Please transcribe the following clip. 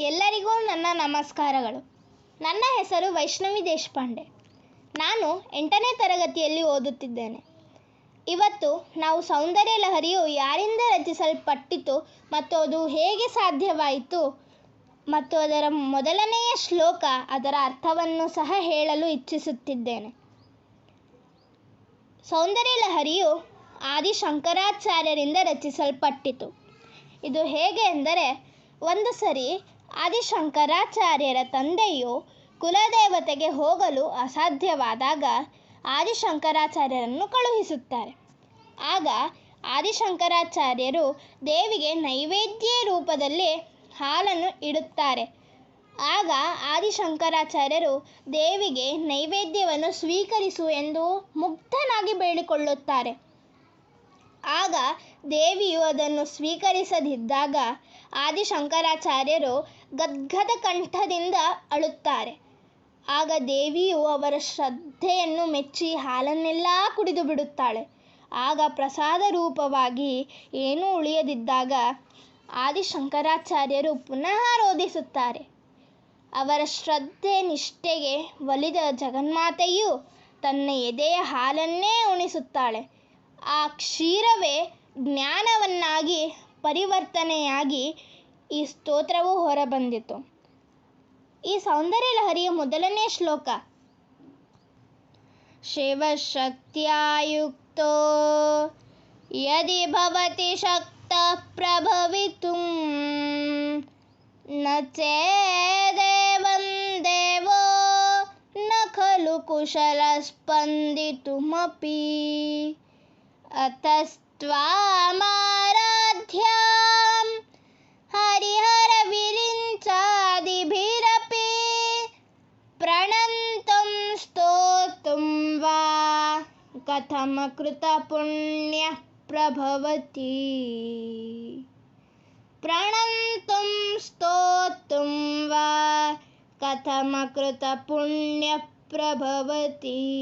ಎಲ್ಲರಿಗೂ ನನ್ನ ನಮಸ್ಕಾರಗಳು. ನನ್ನ ಹೆಸರು ವೈಷ್ಣವಿ ದೇಶಪಾಂಡೆ. ನಾನು ಎಂಟನೇ ತರಗತಿಯಲ್ಲಿ ಓದುತ್ತಿದ್ದೇನೆ. ಇವತ್ತು ನಾವು ಸೌಂದರ್ಯ ಲಹರಿಯು ಯಾರಿಂದ ರಚಿಸಲ್ಪಟ್ಟಿತು ಮತ್ತು ಅದು ಹೇಗೆ ಸಾಧ್ಯವಾಯಿತು ಮತ್ತು ಅದರ ಮೊದಲನೆಯ ಶ್ಲೋಕ ಅದರ ಅರ್ಥವನ್ನು ಸಹ ಹೇಳಲು ಇಚ್ಛಿಸುತ್ತಿದ್ದೇನೆ. ಸೌಂದರ್ಯ ಲಹರಿಯು ಆದಿ ಶಂಕರಾಚಾರ್ಯರಿಂದ ರಚಿಸಲ್ಪಟ್ಟಿತು. ಇದು ಹೇಗೆ ಎಂದರೆ, ಒಂದು ಸರಿ ಆದಿಶಂಕರಾಚಾರ್ಯರ ತಂದೆಯು ಕುಲದೇವತೆಗೆ ಹೋಗಲು ಅಸಾಧ್ಯವಾದಾಗ ಆದಿಶಂಕರಾಚಾರ್ಯರನ್ನು ಕಳುಹಿಸುತ್ತಾರೆ. ಆಗ ಆದಿಶಂಕರಾಚಾರ್ಯರು ದೇವಿಗೆ ನೈವೇದ್ಯ ರೂಪದಲ್ಲಿ ಹಾಲನ್ನು ಇಡುತ್ತಾರೆ. ಆಗ ಆದಿಶಂಕರಾಚಾರ್ಯರು ದೇವಿಗೆ ನೈವೇದ್ಯವನ್ನು ಸ್ವೀಕರಿಸು ಎಂದು ಮುಗ್ಧನಾಗಿ ಬೇಡಿಕೊಳ್ಳುತ್ತಾರೆ. ಆಗ ದೇವಿಯು ಅದನ್ನು ಸ್ವೀಕರಿಸದಿದ್ದಾಗ ಆದಿಶಂಕರಾಚಾರ್ಯರು ಗದ್ಗದ ಕಂಠದಿಂದ ಅಳುತ್ತಾರೆ. ಆಗ ದೇವಿಯು ಅವರ ಶ್ರದ್ಧೆಯನ್ನು ಮೆಚ್ಚಿ ಹಾಲನ್ನೆಲ್ಲ ಕುಡಿದು ಬಿಡುತ್ತಾಳೆ. ಆಗ ಪ್ರಸಾದ ರೂಪವಾಗಿ ಏನೂ ಉಳಿಯದಿದ್ದಾಗ ಆದಿಶಂಕರಾಚಾರ್ಯರು ಪುನಃ ರೋಧಿಸುತ್ತಾರೆ. ಅವರ ಶ್ರದ್ಧೆ ನಿಷ್ಠೆಗೆ ಒಲಿದ ಜಗನ್ಮಾತೆಯು ತನ್ನ ಎದೆಯ ಹಾಲನ್ನೇ ಉಣಿಸುತ್ತಾಳೆ. ಆ ಕ್ಷೀರವೇ ಜ್ಞಾನವನ್ನಾಗಿ, ಪರಿವರ್ತನೆಯಾಗಿ ಈ ಸ್ತೋತ್ರವು ಹೊರಬಂದಿತು. ಈ ಸೌಂದರ್ಯ ಲಹರಿಯ ಮೊದಲನೇ ಶ್ಲೋಕ. ಶಿವಶಕ್ತಿಯುಕ್ತೋ ಯದಿ ಭವತಿ ಶಕ್ತ ಪ್ರಭವಿತು, ನ ಚೇದೇವಂ ದೇವೋ ನ ಖಲು ಕುಶಲ ಸ್ಪಂದಿತುಮಪಿ. अतस्त्वामाराध्यां हरिहरविरिञ्चादिभिरपि प्रणन्तं स्तोतुं वा कथमकृतपुण्यः प्रभवति? प्रणन्तुं स्तोतुं वा कथमकृतपुण्यः प्रभवति